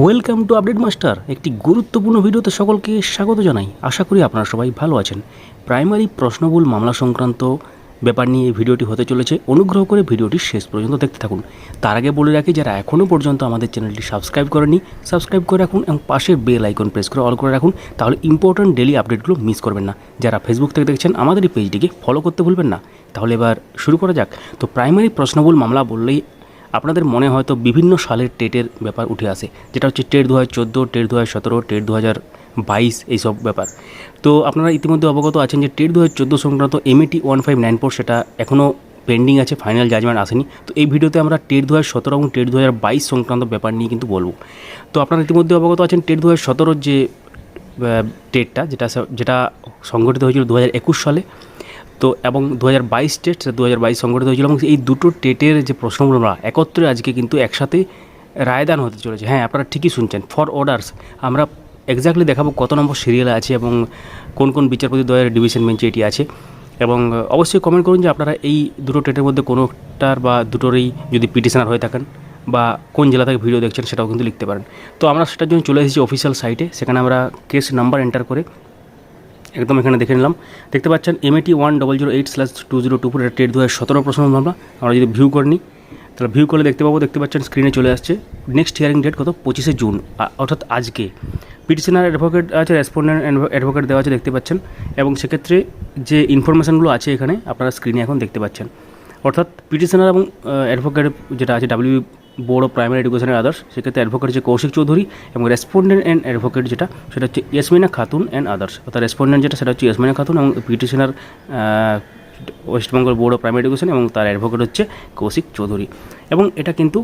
Welcome to update master একটি গুরুত্বপূর্ণ ভিডিওতে সকলকে স্বাগত জানাই। আশা করি আপনারা সবাই ভালো আছেন। প্রাইমারি প্রশ্নবুল মামলা সংক্রান্ত ব্যাপার নিয়ে ভিডিওটি হতে চলেছে। অনুগ্রহ করে ভিডিওটি শেষ পর্যন্ত দেখতে থাকুন। তার আগে বলে রাখি, যারা এখনও পর্যন্ত আমাদের চ্যানেলটি সাবস্ক্রাইব করেনি সাবস্ক্রাইব করে রাখুন এবং পাশের বেল আইকন প্রেস করে অল করে রাখুন। তাহলে ইম্পর্ট্যান্ট ডেলি আপডেটগুলো মিস করবেন না। যারা ফেসবুক থেকে দেখছেন, আমাদের এই পেজটিকে ফলো করতে ভুলবেন না। তাহলে এবার শুরু করা যাক। তো প্রাইমারি প্রশ্নবুল মামলা বললেই আপনাদের মনে হয়তো বিভিন্ন সালের টেটের ব্যাপার উঠে আসে। যেটা হচ্ছে টেট দু হাজার চোদ্দ, টেট দু হাজার সতেরো, টেট দু হাজার বাইশ এইসব ব্যাপার। তো আপনারা ইতিমধ্যে অবগত আছেন যে টেট দু হাজার চোদ্দ সংক্রান্ত MAT one five nine four সেটা এখনও পেন্ডিং আছে, ফাইনাল জাজমেন্ট আসেনি। তো এই ভিডিওতে আমরা টেট দু হাজার সতেরো এবং টেট দু হাজার বাইশ সংক্রান্ত ব্যাপার নিয়ে কিন্তু বলব। তো আপনারা ইতিমধ্যে অবগত আছেন টেট দু হাজার সতেরোর যে টেটটা, যেটা যেটা সংগঠিত হয়েছিল দু হাজার একুশ সালে তো এবং দু হাজার বাইশ টেট, সেটা দু হাজার বাইশ সংগঠিত হয়েছিল এবং এই দুটো টেটের যে প্রশ্নগুলো আমরা একত্রে আজকে কিন্তু একসাথে রায়দান হতে চলেছে। হ্যাঁ আপনারা ঠিকই শুনছেন। ফর অর্ডার্স, আমরা এক্স্যাক্টলি দেখাবো কত নম্বর সিরিয়ালে আছে এবং কোন কোন বিচারপতি দ্বয়ের ডিভিশন বেঞ্চে এটি আছে। এবং অবশ্যই কমেন্ট করুন যে আপনারা এই দুটো টেটের মধ্যে কোনোটার বা দুটোরই যদি পিটিশনার হয়ে থাকেন বা কোন জেলা থেকে ভিডিও দেখছেন সেটাও কিন্তু লিখতে পারেন। তো আমরা সেটার জন্য চলে এসেছি অফিসিয়াল সাইটে সেখানে আমরা কেস নাম্বার এন্টার করে একদম এখানে দেখে নিলাম। দেখতে পাচ্ছেন MAT one double zero eight slash two zero two four এটা টেট দু হাজার সতেরো প্রশ্ন আমরা আমরা যদি ভিউ করে তাহলে ভিউ করলে দেখতে পাবো, দেখতে পাচ্ছেন স্ক্রিনে চলে আসছে। নেক্সট হিয়ারিং ডেট কত? পঁচিশে জুন অর্থাৎ আজকে। পিটিশনার অ্যাডভোকেট আছে রেসপন্ডেন্ট অ্যাডভোকেট দেওয়া আছে, দেখতে পাচ্ছেন। এবং সেক্ষেত্রে যে ইনফরমেশানগুলো আছে এখানে, আপনারা স্ক্রিনে এখন দেখতে পাচ্ছেন। অর্থাৎ পিটিশনার এবং অ্যাডভোকেট যেটা আছে ডাব্লিউ বোর্ড অফ প্রাইমারি এডুকেশনের আদার্স সেক্ষেত্রে অ্যাডভোকেট যে কৌশিক চৌধুরী এবং রেসপন্ডেন্ট অ্যান্ড অ্যাডভোকেট যেটা, সেটা হচ্ছে ইয়াসমিনা খাতুন অ্যান্ড আদার্স অর্থাৎ রেসপন্ডেন্ট যেটা, সেটা হচ্ছে ইয়াসমিনা খাতুন এবং petitioner West Bengal board of primary education এবং তার অ্যাডভোকেট হচ্ছে কৌশিক চৌধুরী। এবং এটা কিন্তু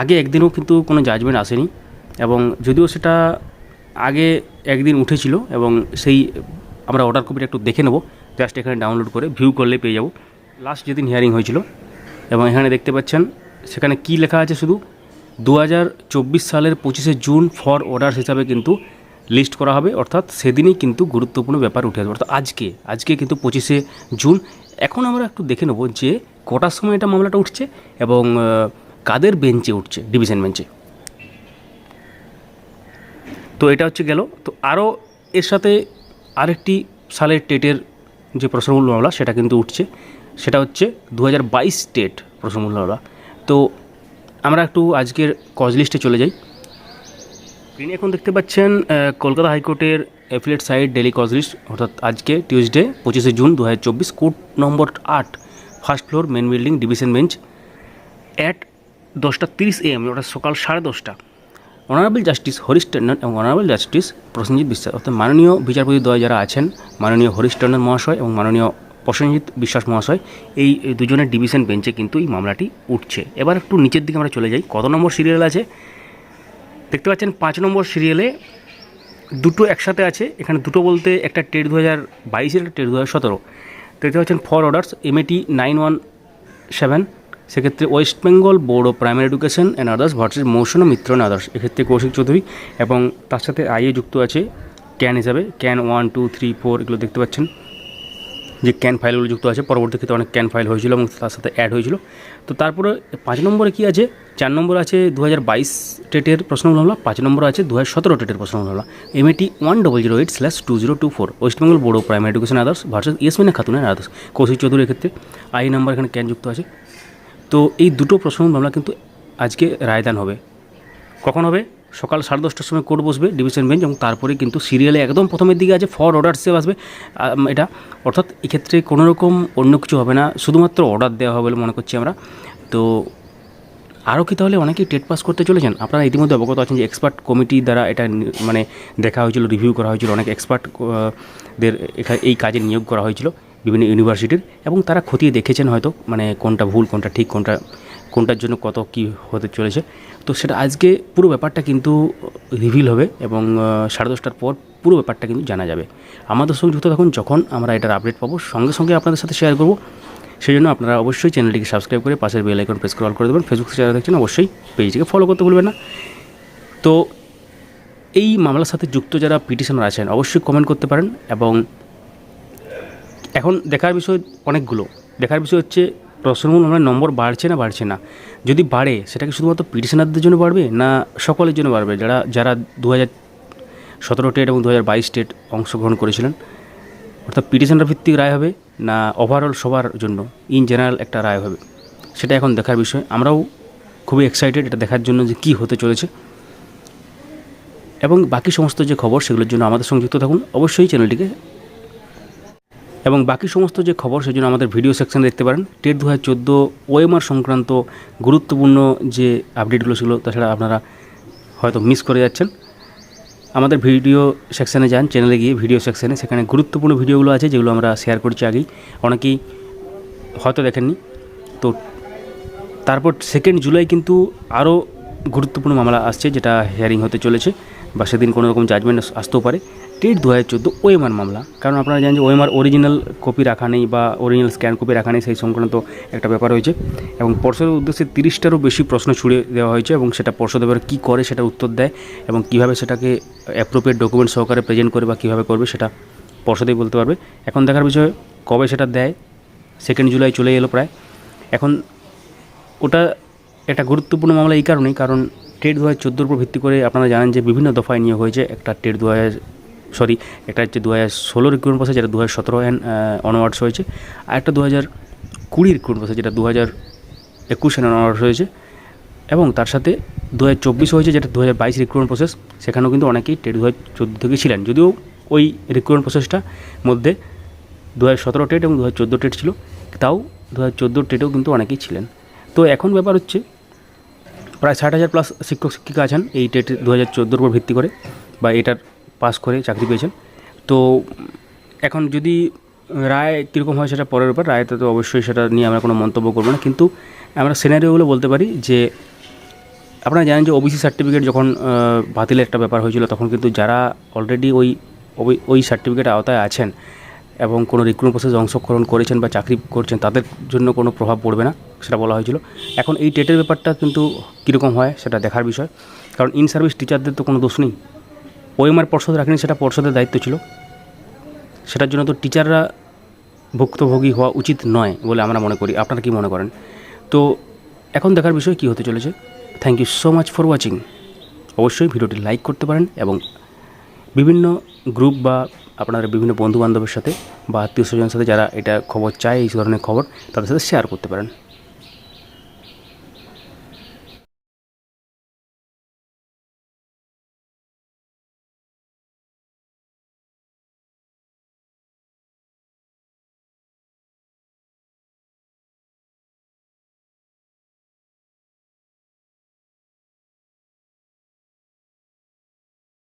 আগে একদিনও কিন্তু কোনো জাজমেন্ট আসেনি এবং যদিও সেটা আগে একদিন উঠেছিল এবং সেই আমরা অর্ডার কপিটা একটু দেখে নেব জাস্ট এখানে ডাউনলোড করে ভিউ করলে পেয়ে যাব। লাস্ট যেদিন হিয়ারিং হয়েছিল এবং এখানে দেখতে পাচ্ছেন সেখানে কি লেখা আছে শুধু? দু হাজার চব্বিশ সালের পঁচিশে জুন ফর অর্ডার হিসাবে কিন্তু লিস্ট করা হবে, অর্থাৎ সেদিনই কিন্তু গুরুত্বপূর্ণ ব্যাপার উঠে আসবে। অর্থাৎ আজকে আজকে কিন্তু পঁচিশে জুন। এখন আমরা একটু দেখে নেব যে কটার সময় এটা মামলাটা উঠছে এবং কাদের বেঞ্চে উঠছে, ডিভিশন বেঞ্চে। তো এটা হচ্ছে গেল। তো আরও এর সাথে আরেকটি সালের টেটের যে প্রশ্নমূল মামলা, সেটা কিন্তু উঠছে। সেটা হচ্ছে দু হাজার বাইশ টেট প্রশ্নমূল মামলা। তো আমরা একটু আজকের কজ লিস্টে চলে যাই। স্ক্রিনে এখন দেখতে পাচ্ছেন কলকাতা হাইকোর্টের appellate side daily cause list অর্থাৎ আজকে টিউসডে পঁচিশে জুন দু হাজার চব্বিশ কোর্ট নম্বর আট first floor main building division bench at দশটা তিরিশ এম অর্থাৎ সকাল সাড়ে দশটা। অনারেবল জাস্টিস হরিশ টন্ডন এবং অনারেবল জাস্টিস প্রসেনজিৎ বিশ্বাস, অর্থাৎ মাননীয় বিচারপতি দ্বয় যারা আছেন, মাননীয় হরিশ টন্ডন মহাশয় এবং মাননীয় প্রসেনজিৎ বিশ্বাস মহাশয়, এই দুজনের ডিভিশন বেঞ্চে কিন্তু এই মামলাটি উঠছে। এবার একটু নিচের দিকে আমরা চলে যাই। কত নম্বর সিরিয়াল আছে? দেখতে পাচ্ছেন, পাঁচ নম্বর সিরিয়ালে দুটো একসাথে আছে। এখানে দুটো বলতে একটা টেট দু হাজার বাইশের একটা টেট দু হাজার সতেরো। দেখতে পাচ্ছেন for orders MAT nine one seven সেক্ষেত্রে West Bengal board of primary education and others versus Mousum Mitra and others এক্ষেত্রে কৌশিক চৌধুরী এবং তার সাথে আইএ যুক্ত আছে ক্যান হিসাবে। CAN one two three four এগুলো দেখতে পাচ্ছেন। যে ক্যান ফাইলগুলো যুক্ত আছে, পরবর্তী ক্ষেত্রে অনেক ক্যান ফাইল হয়েছিল এবং তার সাথে অ্যাড হয়েছিল। তো তারপরে পাঁচ নম্বরে কী আছে? চার নম্বর আছে দু হাজার বাইশ টেটের প্রশ্ন মামলা পাঁচ নম্বর আছে দু হাজার সতেরো টেটের প্রশ্ন মামলা MAT one double zero eight slash two zero two four West Bengal board of primary education others versus Yasmina খাতুনের আদার্স কৌশিক চৌধুরীর ক্ষেত্রে। আই নাম্বার এখানে ক্যান যুক্ত আছে। তো এই দুটো প্রশ্ন মামলা কিন্তু আজকে রায়দান হবে। কখন হবে? সকাল সাড়ে দশটার সময় কোর্ট বসবে, ডিভিশন বেঞ্চ, এবং তারপরে কিন্তু সিরিয়ালে একদম প্রথমের দিকে আছে, ফর অর্ডার সেভ আসবে এটা। অর্থাৎ এক্ষেত্রে কোনো রকম অন্য কিছু হবে না, শুধুমাত্র অর্ডার দেওয়া হবে বলে মনে করছি আমরা। তো আরও কি তাহলে অনেকেই টেট পাস করতে চলেছেন? আপনারা ইতিমধ্যে অবগত আছেন যে এক্সপার্ট কমিটি দ্বারা এটা মানে দেখা হয়েছিল, রিভিউ করা হয়েছিল, অনেক এক্সপার্ট দের এখা- এই কাজে নিয়োগ করা হয়েছিল বিভিন্ন ইউনিভার্সিটির, এবং তারা খতিয়ে দেখেছেন হয়তো মানে কোনটা ভুল, কোনটা ঠিক, কোনটা, কোনটার জন্য কত কি হতে চলেছে। তো সেটা আজকে পুরো ব্যাপারটা কিন্তু রিভিল হবে এবং সাড়ে দশটার পর পুরো ব্যাপারটা কিন্তু জানা যাবে। আমাদের সঙ্গে যুক্ত থাকুন যখন আমরা এটার আপডেট পাবো। সঙ্গে সঙ্গে আপনাদের সাথে শেয়ার করব। সেই জন্য আপনারা অবশ্যই চ্যানেলটিকে সাবস্ক্রাইব করে পাশের বেল আইকন প্রেস করে করে দেবেন। ফেসবুক যারা দেখছেন, অবশ্যই পেজটিকে ফলো করতে ভুলবেন না। তো এই মামলার সাথে যুক্ত যারা পিটিশনার আছেন, অবশ্যই কমেন্ট করতে পারেন এবং এখন দেখার বিষয় অনেকগুলো। দেখার বিষয় হচ্ছে প্রশ্নমূল আমরা নম্বর বাড়ছে না বাড়ছে না। যদি বাড়ে সেটা কি শুধুমাত্র পিটিশনারদের জন্য বাড়বে না সকলের জন্য বাড়বে? যারা যারা দু হাজার সতেরো টেট এবং দু হাজার বাইশ টেট অংশগ্রহণ করেছিলেন, অর্থাৎ পিটিশনার ভিত্তিক রায় হবে না ওভারঅল সবার জন্য ইন জেনারেল একটা রায় হবে? সেটা এখন দেখার বিষয়। আমরাও খুবই এক্সাইটেড এটা দেখার জন্য যে কী হতে চলেছে। এবং বাকি সমস্ত যে খবর, সেগুলোর জন্য আমাদের সঙ্গে যুক্ত থাকুন। অবশ্যই চ্যানেলটিকে এবং বাকি সমস্ত যে খবর, সেজন্য আমাদের ভিডিও সেকশনে দেখতে পারেন। টেট দু হাজার চোদ্দ ওএমআর সংক্রান্ত গুরুত্বপূর্ণ যে আপডেটগুলো ছিল, তাছাড়া আপনারা হয়তো মিস করে যাচ্ছেন। আমাদের ভিডিও সেকশানে যান চ্যানেলে গিয়ে ভিডিও সেকশানে। সেখানে গুরুত্বপূর্ণ ভিডিওগুলো আছে, যেগুলো আমরা শেয়ার করছি আগেই। অনেকেই হয়তো দেখেননি। তো তারপর সেকেন্ড জুলাই কিন্তু আরও গুরুত্বপূর্ণ মামলা আসছে, যেটা হিয়ারিং হতে চলেছে। বা সেদিন কোনো রকম জাজমেন্ট আসতেও পারে। টেট দু হাজার চোদ্দ ওএমআর মামলা। কারণ আপনারা জানেন যে ওএমআর অরিজিনাল কপি রাখা নেই বা অরিজিনাল স্ক্যান কপি রাখা নেই, সেই সংক্রান্ত একটা ব্যাপার হয়েছে। এবং পর্ষদের উদ্দেশ্যে তিরিশটারও বেশি প্রশ্ন ছুড়ে দেওয়া হয়েছে এবং সেটা পর্ষদ এবার কী করে সেটা উত্তর দেয় এবং কীভাবে সেটাকে অ্যাপ্রোপ্রিয়েট ডকুমেন্ট সহকারে প্রেজেন্ট করে বা কীভাবে করবে সেটা পর্ষদেই বলতে পারবে। এখন দেখার বিষয়, কবে সেটা দেয়? সেকেন্ড জুলাই চলে এলো প্রায়। এখন ওটা একটা গুরুত্বপূর্ণ মামলা এই কারণেই, কারণ টেট দু হাজার চোদ্দোর উপর ভিত্তি করে আপনারা জানেন যে বিভিন্ন দফায় নিয়োগ হয়েছে। একটা টেট দু হাজার সরি, একটা হচ্ছে দু হাজার ষোলো রিক্রুটমেন্ট প্রসেস যেটা দু হাজার সতেরো অ্যান্ড অনওয়ার্ডস হয়েছে। আর একটা দু হাজার কুড়ি রিক্রুটমেন্ট প্রসেস যেটা দু হাজার একুশ অনওয়ার্ডস হয়েছে। এবং তার সাথে দু হাজার চব্বিশ হয়েছে, যেটা দু হাজার বাইশ রিক্রুটমেন্ট প্রসেস সেখানেও কিন্তু অনেকেই টেট দু হাজার চোদ্দ থেকে ছিলেন। যদিও ওই রিক্রুটমেন্ট প্রসেসটা মধ্যে দু হাজার সতেরো টেট এবং দু হাজার চোদ্দ টেট ছিল, তাও দু হাজার চোদ্দোর টেটেও কিন্তু অনেকেই ছিলেন। তো এখন ব্যাপার হচ্ছে প্রায় ষাট হাজার প্লাস শিক্ষক, শিক্ষিকা আছেন এই টেট দু হাজার চোদ্দোর উপর ভিত্তি করে বা এটার পাস করে চাকরি পেয়েছেন। তো এখন যদি রায় কীরকম হয় সেটা পরের ব্যাপার রায়তে তো অবশ্যই সেটা নিয়ে আমরা কোনো মন্তব্য করব না। কিন্তু আমরা সিনারিওগুলো বলতে পারি যে আপনারা জানেন যে ওবিসি সার্টিফিকেট যখন বাতিলের একটা ব্যাপার হয়েছিল, তখন কিন্তু যারা অলরেডি ওই- ওই সার্টিফিকেটের আওতায় আছেন এবং কোনো রিক্রুটমেন্ট প্রসেসে অংশগ্রহণ করেছেন বা চাকরি করছেন, তাদের জন্য কোনো প্রভাব পড়বে না, সেটা বলা হয়েছিল। এখন এই টেটের ব্যাপারটা কিন্তু কীরকম হয় সেটা দেখার বিষয়। কারণ ইন সার্ভিস টিচারদের তো কোনো দোষ নেই। ওএমআর পর্ষদ রাখেনি, সেটা পর্ষদের দায়িত্ব ছিল। সেটার জন্য তো টিচাররা ভুক্তভোগী হওয়া উচিত নয় বলে আমরা মনে করি। আপনারা কি মনে করেন? তো এখন দেখার বিষয় কী হতে চলেছে? Thank you so much for watching অবশ্যই ভিডিওটি লাইক করতে পারেন এবং বিভিন্ন গ্রুপ বা আপনারা বিভিন্ন বন্ধুবান্ধবের সাথে বা আত্মীয় স্বজনের সাথে যারা এটা খবর চায়, এই ধরনের খবর তাদের সাথে শেয়ার করতে পারেন।